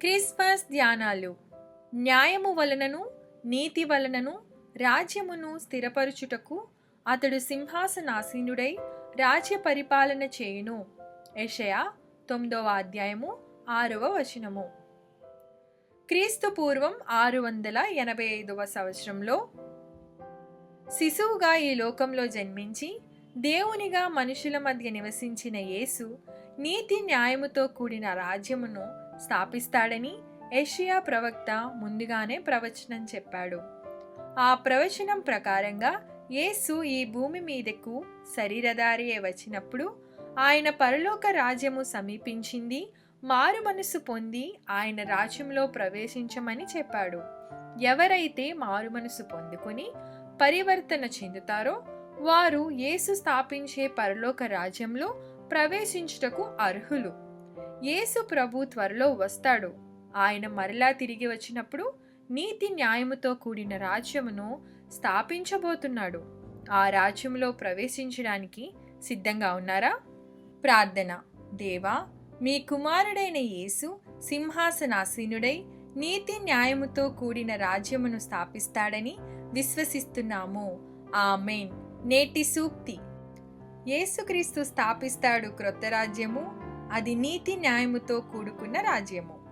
Christmas ధ్యానాలు. న్యాయము వలనను నీతి వలనను రాజ్యమును స్థిరపరుచుటకు అతడు సింహాసనాసీనుడై రాజ్య పరిపాలన చేయును. యషయా తొమ్మిదవ అధ్యాయము ఆరవ వచనము. క్రీస్తు పూర్వం ఆరు వందల ఎనభై ఐదవ సంవత్సరంలో శిశువుగా ఈ లోకంలో జన్మించి దేవునిగా మనుషుల మధ్య నివసించిన యేసు నీతి న్యాయముతో కూడిన రాజ్యమును స్థాపిస్తాడని ఏషియా ప్రవక్త ముందుగానే ప్రవచనం చెప్పాడు. ఆ ప్రవచనం ప్రకారంగా యేసు ఈ భూమి మీదకు శరీరధారియే వచ్చినప్పుడు ఆయన పరలోక రాజ్యము సమీపించింది మారు మనసు పొంది ఆయన రాజ్యంలో ప్రవేశించమని చెప్పాడు. ఎవరైతే మారు మనసు పొందుకొని పరివర్తన చెందుతారో వారు యేసు స్థాపించే పరలోక రాజ్యంలో ప్రవేశించుటకు అర్హులు. యేసు ప్రభు త్వరలో వస్తాడు. ఆయన మరలా తిరిగి వచ్చినప్పుడు నీతి న్యాయముతో కూడిన రాజ్యమును స్థాపించబోతున్నాడు. ఆ రాజ్యంలో ప్రవేశించడానికి సిద్ధంగా ఉన్నారా? ప్రార్థన. దేవా మీ కుమారుడైన యేసు సింహాసనాసీనుడై నీతి న్యాయముతో కూడిన రాజ్యమును స్థాపిస్తాడని విశ్వసిస్తున్నాము. ఆమెన్. నేటి సూక్తి. యేసుక్రీస్తు స్థాపిస్తాడు క్రొత్త రాజ్యము అది నీతి న్యాయముతో కూడుకున్న రాజ్యము.